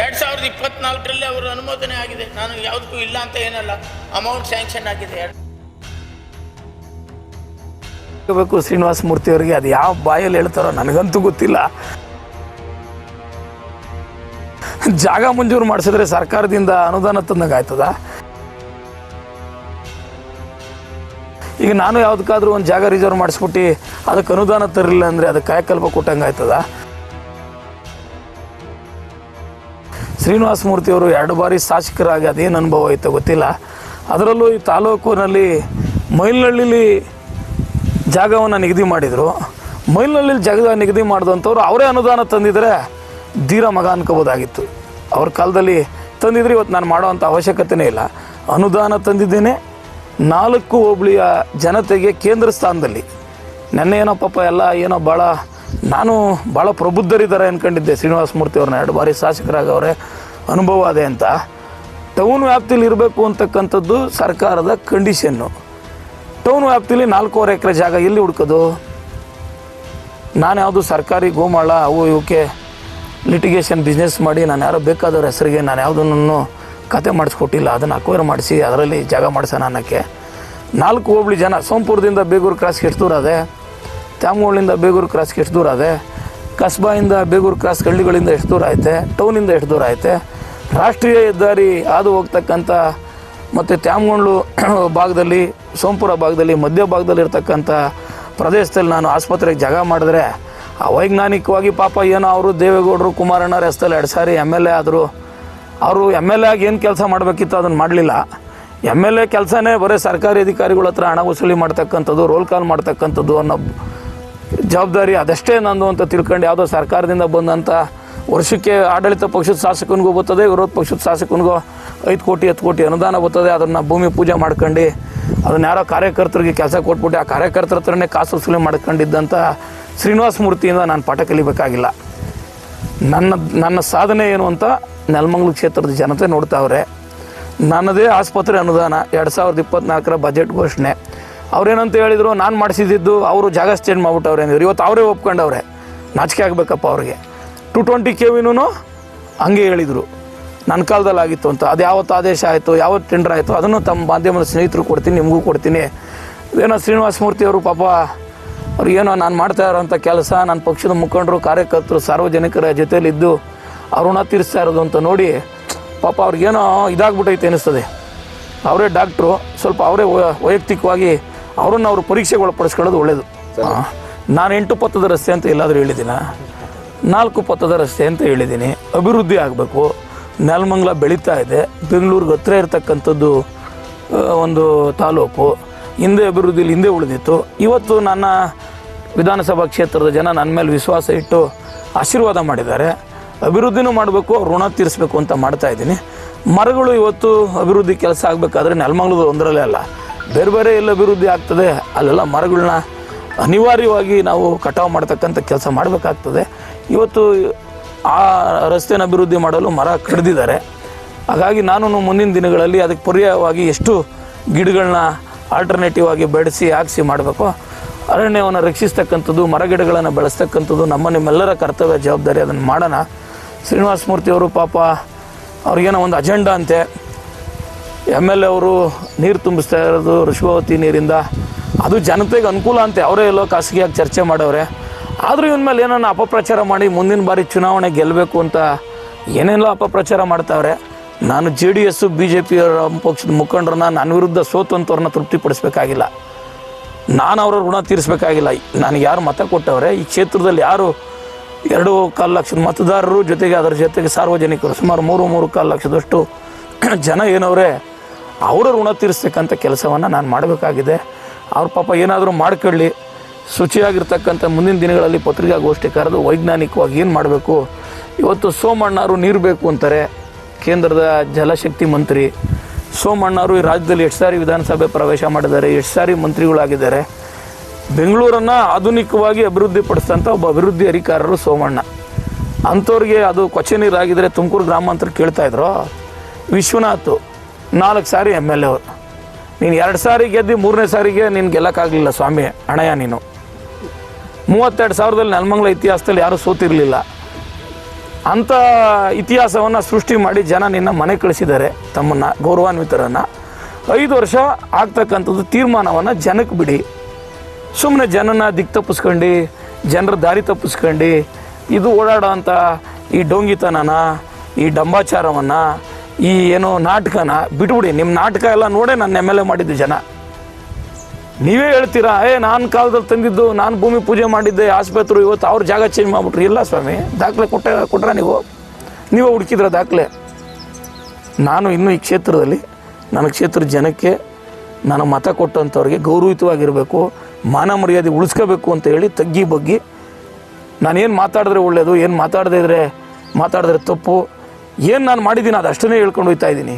ಎರಡು ಸಾವಿರದ ಇಪ್ಪತ್ನಾಲ್ಕರಲ್ಲಿ ಅವರು ಅನುಮೋದನೆ ಆಗಿದೆ. ನಾನು ಯಾವುದಕ್ಕೂ ಇಲ್ಲ ಅಂತ ಏನಲ್ಲ. ಅಮೌಂಟ್ ಸ್ಯಾಂಕ್ಷನ್ ಆಗಿದೆ. ಬೇಕು ಶ್ರೀನಿವಾಸ ಮೂರ್ತಿ ಅವರಿಗೆ, ಅದು ಯಾವ ಬಾಯಲ್ಲಿ ಹೇಳ್ತಾರೋ ನನಗಂತೂ ಗೊತ್ತಿಲ್ಲ. ಜಾಗ ಮಂಜೂರು ಮಾಡಿಸಿದ್ರೆ ಸರ್ಕಾರದಿಂದ ಅನುದಾನ ತಂದಂಗೆ ಆಯ್ತದ ಈಗ ನಾನು ಯಾವ್ದಕ್ಕಾದ್ರೂ ಒಂದು ಜಾಗ ರಿಸರ್ವ್ ಮಾಡಿಸ್ಬಿಟ್ಟು ಅದಕ್ಕೆ ಅನುದಾನ ತರಲಿಲ್ಲ ಅಂದರೆ ಅದಕ್ಕೆ ಕಾಯಕಲ್ಪ ಕೊಟ್ಟಂಗೆ ಆಯ್ತದ ಶ್ರೀನಿವಾಸ ಮೂರ್ತಿಯವರು ಎರಡು ಬಾರಿ ಶಾಸಕರಾಗಿ ಅದೇನು ಅನುಭವ ಐತೆ ಗೊತ್ತಿಲ್ಲ. ಅದರಲ್ಲೂ ಈ ತಾಲೂಕಿನಲ್ಲಿ ಮೈಲ್ನಳ್ಳಿಲಿ ಜಾಗವನ್ನು ನಿಗದಿ ಮಾಡಿದರು. ಮೈಲ್ನಲ್ಲಿ ಜಾಗ ನಿಗದಿ ಮಾಡಿದಂಥವ್ರು ಅವರೇ ಅನುದಾನ ತಂದಿದ್ರೆ ಧೀರ ಮಗ ಅನ್ಕೋಬೋದಾಗಿತ್ತು ಅವ್ರ ಕಾಲದಲ್ಲಿ ತಂದಿದ್ರೆ ಇವತ್ತು ನಾನು ಮಾಡೋವಂಥ ಅವಶ್ಯಕತೆನೇ ಇಲ್ಲ. ಅನುದಾನ ತಂದಿದ್ದೇನೆ. ನಾಲ್ಕು ಹೋಬಳಿಯ ಜನತೆಗೆ ಕೇಂದ್ರ ಸ್ಥಾನದಲ್ಲಿ. ನೆನ್ನೆ ಏನೋ ಪಾಪ ಎಲ್ಲ ಏನೋ ಭಾಳ ನಾನು ಭಾಳ ಪ್ರಬುದ್ಧರಿದ್ದಾರೆ ಅಂದ್ಕೊಂಡಿದ್ದೆ ಶ್ರೀನಿವಾಸ ಮೂರ್ತಿ ಅವ್ರನ್ನ ಎರಡು ಬಾರಿ ಶಾಸಕರಾಗವ್ರೆ ಅನುಭವ ಅದೇ ಅಂತ. ಟೌನ್ ವ್ಯಾಪ್ತಿಯಲ್ಲಿ ಇರಬೇಕು ಅಂತಕ್ಕಂಥದ್ದು ಸರ್ಕಾರದ ಕಂಡೀಷನ್ನು ಟೌನ್ ವ್ಯಾಪ್ತಿಯಲ್ಲಿ ನಾಲ್ಕೂವರೆ ಎಕರೆ ಜಾಗ ಎಲ್ಲಿ ಹುಡ್ಕೋದು? ನಾನು ಯಾವುದು ಸರ್ಕಾರಿ ಗೋಮಾಳ, ಅವು ಇವಕ್ಕೆ ಲಿಟಿಗೇಷನ್ ಬಿಸ್ನೆಸ್ ಮಾಡಿ ನಾನು ಯಾರೋ ಬೇಕಾದವ್ರ ಹೆಸರಿಗೆ ನಾನು ಯಾವುದನ್ನು ಕತೆ ಮಾಡಿಸ್ಕೊಟ್ಟಿಲ್ಲ. ಅದನ್ನು ಅಕ್ವೈರ್ ಮಾಡಿಸಿ, ಅದರಲ್ಲಿ ಜಾಗ ಮಾಡಿಸೋಣ ಅನ್ನೋಕ್ಕೆ. ನಾಲ್ಕು ಹೋಬಳಿ ಜನ, ಸೋಂಪುರದಿಂದ ಬೇಗೂರು ಕ್ರಾಸ್ಗೆ ಅದೇ. ತ್ಯಾಮಗಳಿಂದ ಬೇಗೂರು ಕ್ರಾಸ್ಗೆ ಎಷ್ಟು ದೂರ ಅದೇ? ಕಸ್ಬಾಯಿಂದ ಬೇಗೂರು ಕ್ರಾಸ್ ಹಳ್ಳಿಗಳಿಂದ ಎಷ್ಟು ದೂರ ಐತೆ? ಟೌನಿಂದ ಎಷ್ಟು ದೂರ ಐತೆ? ರಾಷ್ಟ್ರೀಯ ಹೆದ್ದಾರಿ ಹಾದು ಹೋಗ್ತಕ್ಕಂಥ ಮತ್ತು ತ್ಯಾಮಗೊಂಡ್ಲು ಭಾಗದಲ್ಲಿ, ಸೋಂಪುರ ಭಾಗದಲ್ಲಿ, ಮಧ್ಯ ಭಾಗದಲ್ಲಿ ಇರ್ತಕ್ಕಂಥ ಪ್ರದೇಶದಲ್ಲಿ ನಾನು ಆಸ್ಪತ್ರೆಗೆ ಜಾಗ ಮಾಡಿದ್ರೆ ವೈಜ್ಞಾನಿಕವಾಗಿ ಪಾಪ ಏನೋ ಅವರು ದೇವೇಗೌಡರು, ಕುಮಾರಣ್ಣ ರಸ್ತೆಯಲ್ಲಿ ಎರಡು ಸಾರಿ ಎಂ ಎಲ್ ಎ ಆದರು. ಅವರು ಎಂ ಎಲ್ ಎ ಆಗಿ ಏನು ಕೆಲಸ ಮಾಡಬೇಕಿತ್ತು ಅದನ್ನು ಮಾಡಲಿಲ್ಲ. ಎಂ ಎಲ್ ಎ ಕೆಲಸನೇ ಬರೀ ಸರ್ಕಾರಿ ಅಧಿಕಾರಿಗಳ ಹತ್ರ ಹಣ ವಸೂಲಿ ಮಾಡ್ತಕ್ಕಂಥದ್ದು, ರೋಲ್ ಕಾಲ್ ಮಾಡ್ತಕ್ಕಂಥದ್ದು ಅನ್ನೋ ಜವಾಬ್ದಾರಿ ಅದಷ್ಟೇ ನಂದು ಅಂತ ತಿಳ್ಕೊಂಡು ಯಾವುದೋ ಸರ್ಕಾರದಿಂದ ಬಂದಂಥ ವರ್ಷಕ್ಕೆ ಆಡಳಿತ ಪಕ್ಷದ ಶಾಸಕನಿಗೂ ಬರ್ತದೆ, ವಿರೋಧ ಪಕ್ಷದ ಶಾಸಕನಿಗೂ ಐದು ಕೋಟಿ, ಹತ್ತು ಕೋಟಿ ಅನುದಾನ ಬರ್ತದೆ, ಅದನ್ನು ಭೂಮಿ ಪೂಜೆ ಮಾಡ್ಕೊಂಡು ಅದನ್ನ ಯಾರೋ ಕಾರ್ಯಕರ್ತರಿಗೆ ಕೆಲಸ ಕೊಟ್ಬಿಟ್ಟು ಆ ಕಾರ್ಯಕರ್ತರ ಹತ್ರನೇ ಕಾಸು ವಸೂಲಿ ಮಾಡ್ಕೊಂಡಿದ್ದಂಥ ಶ್ರೀನಿವಾಸ ಮೂರ್ತಿಯಿಂದ ನಾನು ಪಾಠ ಕಲಿಬೇಕಾಗಿಲ್ಲ. ನನ್ನ ನನ್ನ ಸಾಧನೆ ಏನು ಅಂತ ನೆಲಮಂಗ್ಲ ಕ್ಷೇತ್ರದ ಜನತೆ ನೋಡ್ತಾವ್ರೆ. ನನ್ನದೇ ಆಸ್ಪತ್ರೆ ಅನುದಾನ, ಎರಡು ಸಾವಿರದ ಇಪ್ಪತ್ನಾಲ್ಕರ ಬಜೆಟ್ ಘೋಷಣೆ. ಅವ್ರೇನಂತ ಹೇಳಿದರು, ನಾನು ಮಾಡಿಸಿದ್ದು ಅವರು ಜಾಗ ಚೇಂಜ್ ಮಾಡ್ಬಿಟ್ಟವ್ರೆ ಅಂದಿದ್ರು. ಇವತ್ತು ಅವರೇ ಒಪ್ಕೊಂಡವ್ರೆ. ನಾಚಿಕೆ ಆಗಬೇಕಪ್ಪ ಅವ್ರಿಗೆ. ಟು ಟ್ವೆಂಟಿ ಕೆ ವಿನೂ ಹಂಗೆ ಹೇಳಿದರು. ನನ್ನ ಕಾಲದಲ್ಲಿ ಆಗಿತ್ತು ಅಂತ. ಅದು ಯಾವತ್ತು ಆದೇಶ ಆಯಿತು, ಯಾವತ್ತು ಟೆಂಡರ್ ಆಯಿತು, ಅದನ್ನು ತಮ್ಮ ಮಾಧ್ಯಮದ ಸ್ನೇಹಿತರು ಕೊಡ್ತೀನಿ, ನಿಮಗೂ ಕೊಡ್ತೀನಿ. ಏನೋ ಶ್ರೀನಿವಾಸ ಮೂರ್ತಿ ಅವರು ಪಾಪ ಅವ್ರು ಏನೋ ನಾನು ಮಾಡ್ತಾ ಇರೋಂಥ ಕೆಲಸ ನನ್ನ ಪಕ್ಷದ ಮುಖಂಡರು, ಕಾರ್ಯಕರ್ತರು, ಸಾರ್ವಜನಿಕರ ಜೊತೆಯಲ್ಲಿದ್ದು ಅವ್ರನ್ನ ತೀರಿಸ್ತಾ ಇರೋದು ಅಂತ ನೋಡಿ ಪಾಪ ಅವ್ರಿಗೇನೋ ಇದಾಗ್ಬಿಟ್ಟೈತೆ ಅನಿಸ್ತದೆ ಅವರೇ ಡಾಕ್ಟ್ರು ಸ್ವಲ್ಪ ಅವರೇ ವೈಯಕ್ತಿಕವಾಗಿ ಅವರನ್ನು ಅವರು ಪರೀಕ್ಷೆಗೆ ಒಳಪಡಿಸ್ಕೊಳ್ಳೋದು ಒಳ್ಳೆಯದು ನಾನು ಎಂಟು ಪಥದ ರಸ್ತೆ ಅಂತ ಎಲ್ಲಾದರೂ ಹೇಳಿದ್ದೀನ? ನಾಲ್ಕು ಪಥದ ರಸ್ತೆ ಅಂತ ಹೇಳಿದ್ದೀನಿ. ಅಭಿವೃದ್ಧಿ ಆಗಬೇಕು. ನೆಲಮಂಗಲ ಬೆಳೀತಾ ಇದೆ. ಬೆಂಗಳೂರಿಗೆ ಹತ್ರ ಇರತಕ್ಕಂಥದ್ದು ಒಂದು ತಾಲೂಕು. ಹಿಂದೆ ಅಭಿವೃದ್ಧಿಲಿ ಹಿಂದೆ ಉಳಿದಿತ್ತು. ಇವತ್ತು ನನ್ನ ವಿಧಾನಸಭಾ ಕ್ಷೇತ್ರದ ಜನ ನನ್ನ ಮೇಲೆ ವಿಶ್ವಾಸ ಇಟ್ಟು ಆಶೀರ್ವಾದ ಮಾಡಿದ್ದಾರೆ. ಅಭಿವೃದ್ಧಿನೂ ಮಾಡಬೇಕು ಋಣ ತೀರಿಸಬೇಕು ಅಂತ ಮಾಡ್ತಾ ಇದ್ದೀನಿ. ಮರಗಳು ಇವತ್ತು ಅಭಿವೃದ್ಧಿ ಕೆಲಸ ಆಗಬೇಕಾದ್ರೆ ನೆಲಮಂಗ್ಲದ ಒಂದರಲ್ಲೇ ಅಲ್ಲ. ಬೇರೆ ಬೇರೆ ಎಲ್ಲ ಅಭಿವೃದ್ಧಿ ಆಗ್ತದೆ, ಅಲ್ಲೆಲ್ಲ ಮರಗಳನ್ನ ಅನಿವಾರ್ಯವಾಗಿ ನಾವು ಕಟಾವು ಮಾಡ್ತಕ್ಕಂಥ ಕೆಲಸ ಮಾಡಬೇಕಾಗ್ತದೆ. ಇವತ್ತು ಆ ರಸ್ತೆನ ಅಭಿವೃದ್ಧಿ ಮಾಡಲು ಮರ ಕಡಿದಿದ್ದಾರೆ. ಹಾಗಾಗಿ ನಾನು ಮುಂದಿನ ದಿನಗಳಲ್ಲಿ ಅದಕ್ಕೆ ಪರ್ಯಾಯವಾಗಿ ಎಷ್ಟು ಗಿಡಗಳನ್ನ ಆಲ್ಟರ್ನೇಟಿವ್ ಆಗಿ ಬೆಳೆಸಿ, ಹಾಕಿಸಿ ಮಾಡಬೇಕು. ಅರಣ್ಯವನ್ನು ರಕ್ಷಿಸ್ತಕ್ಕಂಥದ್ದು ಮರಗಿಡಗಳನ್ನು ಬೆಳೆಸ್ತಕ್ಕಂಥದ್ದು ನಮ್ಮ ನಿಮ್ಮೆಲ್ಲರ ಕರ್ತವ್ಯ, ಜವಾಬ್ದಾರಿ ಅದನ್ನು ಮಾಡೋಣ. ಶ್ರೀನಿವಾಸ ಮೂರ್ತಿಯವರು ಪಾಪ ಅವ್ರಿಗೇನೋ ಒಂದು ಅಜೆಂಡಾ ಅಂತೆ. ಎಂ ಎಲ್ ಎ ಅವರು ನೀರು ತುಂಬಿಸ್ತಾ ಇರೋದು ಋಷಭಾವತಿ ನೀರಿಂದ. ಅದು ಜನತೆಗೆ ಅನುಕೂಲ ಅಂತೆ. ಅವರೇ ಎಲ್ಲೋ ಖಾಸಗಿಯಾಗಿ ಚರ್ಚೆ ಮಾಡವ್ರೆ. ಆದರೂ ಇವನ ಮೇಲೆ ಏನನ್ನ ಅಪಪ್ರಚಾರ ಮಾಡಿ ಮುಂದಿನ ಬಾರಿ ಚುನಾವಣೆ ಗೆಲ್ಲಬೇಕು ಅಂತ ಏನೆಲ್ಲ ಅಪಪ್ರಚಾರ ಮಾಡ್ತಾವ್ರೆ. ನಾನು J D S B J ಪಿಯವರ ಪಕ್ಷದ ಮುಖಂಡರನ್ನ ನನ್ನ ವಿರುದ್ಧ ಸೋತಂಥವ್ರನ್ನ ತೃಪ್ತಿಪಡಿಸ್ಬೇಕಾಗಿಲ್ಲ. ನಾನು ಅವರ ಋಣ ತೀರಿಸಬೇಕಾಗಿಲ್ಲ. ನನಗೆ ಯಾರು ಮತ ಕೊಟ್ಟವ್ರೆ? ಈ ಕ್ಷೇತ್ರದಲ್ಲಿ ಯಾರು ಎರಡು ಕಾಲು ಲಕ್ಷದ ಮತದಾರರು ಜೊತೆಗೆ ಅದರ ಜೊತೆಗೆ ಸಾರ್ವಜನಿಕರು. ಸುಮಾರು ಮೂರು ಮೂರು ಕಾಲು ಲಕ್ಷದಷ್ಟು ಜನ ಏನವ್ರೆ? ಅವರ ಋಣ ತೀರಿಸ್ತಕ್ಕಂಥ ಕೆಲಸವನ್ನು ನಾನು ಮಾಡಬೇಕಾಗಿದೆ. ಅವ್ರ ಪಾಪ ಏನಾದರೂ ಮಾಡ್ಕೊಳ್ಳಿ. ಶುಚಿಯಾಗಿರ್ತಕ್ಕಂಥ ಮುಂದಿನ ದಿನಗಳಲ್ಲಿ ಪತ್ರಿಕಾಗೋಷ್ಠಿ ಕರೆದು ವೈಜ್ಞಾನಿಕವಾಗಿ ಏನು ಮಾಡಬೇಕು? ಇವತ್ತು ಸೋಮಣ್ಣವರು ನೀರು ಬೇಕು ಅಂತಾರೆ ಕೇಂದ್ರದ ಜಲಶಕ್ತಿ ಮಂತ್ರಿ. ಸೋಮಣ್ಣವರು ಈ ರಾಜ್ಯದಲ್ಲಿ ಎಷ್ಟು ಸಾರಿ ವಿಧಾನಸಭೆ ಪ್ರವೇಶ ಮಾಡಿದ್ದಾರೆ. ಎಷ್ಟು ಸಾರಿ ಮಂತ್ರಿಗಳಾಗಿದ್ದಾರೆ. ಬೆಂಗಳೂರನ್ನು ಆಧುನಿಕವಾಗಿ ಅಭಿವೃದ್ಧಿಪಡಿಸಿದಂಥ ಒಬ್ಬ ಅಭಿವೃದ್ಧಿ ಅಧಿಕಾರರು ಸೋಮಣ್ಣ. ಅಂಥವ್ರಿಗೆ ಅದು ಕೊಚ್ಚೆ ನೀರಾಗಿದ್ದರೆ ತುಮಕೂರು ಗ್ರಾಮಾಂತರ ಕೇಳ್ತಾಯಿದ್ರು ವಿಶ್ವನಾಥ್. ನಾಲ್ಕು ಸಾರಿ ಎಂ ಎಲ್ ಎ. ಅವರು ನೀನು ಎರಡು ಸಾರಿ ಗೆದ್ದು ಮೂರನೇ ಸಾರಿಗೆ ನೀನು ಗೆಲ್ಲಕ್ಕಾಗಲಿಲ್ಲ ಸ್ವಾಮಿ ಅಣಯ್ಯ ನೀನು. ಮೂವತ್ತೆರಡು ಸಾವಿರದಲ್ಲಿ ನೆಲಮಂಗಲ ಇತಿಹಾಸದಲ್ಲಿ ಯಾರೂ ಸೋತಿರಲಿಲ್ಲ. ಅಂಥ ಇತಿಹಾಸವನ್ನು ಸೃಷ್ಟಿ ಮಾಡಿ ಜನ ನಿನ್ನ ಮನೆ ಕಳಿಸಿದ್ದಾರೆ, ತಮ್ಮನ್ನು ಗೌರವಾನ್ವಿತರನ್ನು. ಐದು ವರ್ಷ ಆಗ್ತಕ್ಕಂಥದ್ದು ತೀರ್ಮಾನವನ್ನು ಜನಕ್ಕೆ ಬಿಡಿ. ಸುಮ್ಮನೆ ಜನನ ದಿಕ್ ತಪ್ಪಿಸ್ಕೊಂಡು, ಜನರ ದಾರಿ ತಪ್ಪಿಸ್ಕೊಂಡು, ಇದು ಓಡಾಡೋ ಅಂಥ ಈ ಡೋಂಗಿತನನ, ಈ ಡಂಬಾಚಾರವನ್ನು ಈ ಏನೋ ನಾಟಕನ ಬಿಟ್ಬಿಡಿ ನಿಮ್ಮ ನಾಟಕ ಎಲ್ಲ ನೋಡೇ ನನ್ನ ಎಂ ಎಲ್ ಎ ಮಾಡಿದ್ದು ಜನ. ನೀವೇ ಹೇಳ್ತೀರಾ, ಏ, ನಾನು ಕಾಲದಲ್ಲಿ ತಂದಿದ್ದು, ನಾನು ಭೂಮಿ ಪೂಜೆ ಮಾಡಿದ್ದೆ, ಆಸ್ಪತ್ರೆ ಇವತ್ತು ಅವ್ರ ಜಾಗ ಚೇಂಜ್ ಮಾಡಿಬಿಟ್ರಿ. ಇಲ್ಲ ಸ್ವಾಮಿ, ದಾಖಲೆ ಕೊಟ್ಟ, ಕೊಟ್ರ ನೀವು? ನೀವೇ ಹುಡುಕಿದ್ರ ದಾಖಲೆ. ನಾನು ಇನ್ನೂ ಈ ಕ್ಷೇತ್ರದಲ್ಲಿ, ನನ್ನ ಕ್ಷೇತ್ರದ ಜನಕ್ಕೆ ನಾನು ಮತ ಕೊಟ್ಟಂಥವ್ರಿಗೆ ಗೌರವಿತವಾಗಿರಬೇಕು ಮಾನ ಮರ್ಯಾದೆ ಉಳಿಸ್ಕೋಬೇಕು ಅಂತ ಹೇಳಿ ತಗ್ಗಿ ಬಗ್ಗಿ, ನಾನೇನು ಮಾತಾಡಿದ್ರೆ ಒಳ್ಳೆಯದು ಏನು ಮಾತಾಡದೇ ಇದ್ರೆ ಮಾತಾಡಿದ್ರೆ ತಪ್ಪು ಏನು ನಾನು ಮಾಡಿದ್ದೀನಿ ಅದು ಅಷ್ಟನ್ನೇ ಹೇಳ್ಕೊಂಡು ಹೋಗ್ತಾ ಇದ್ದೀನಿ.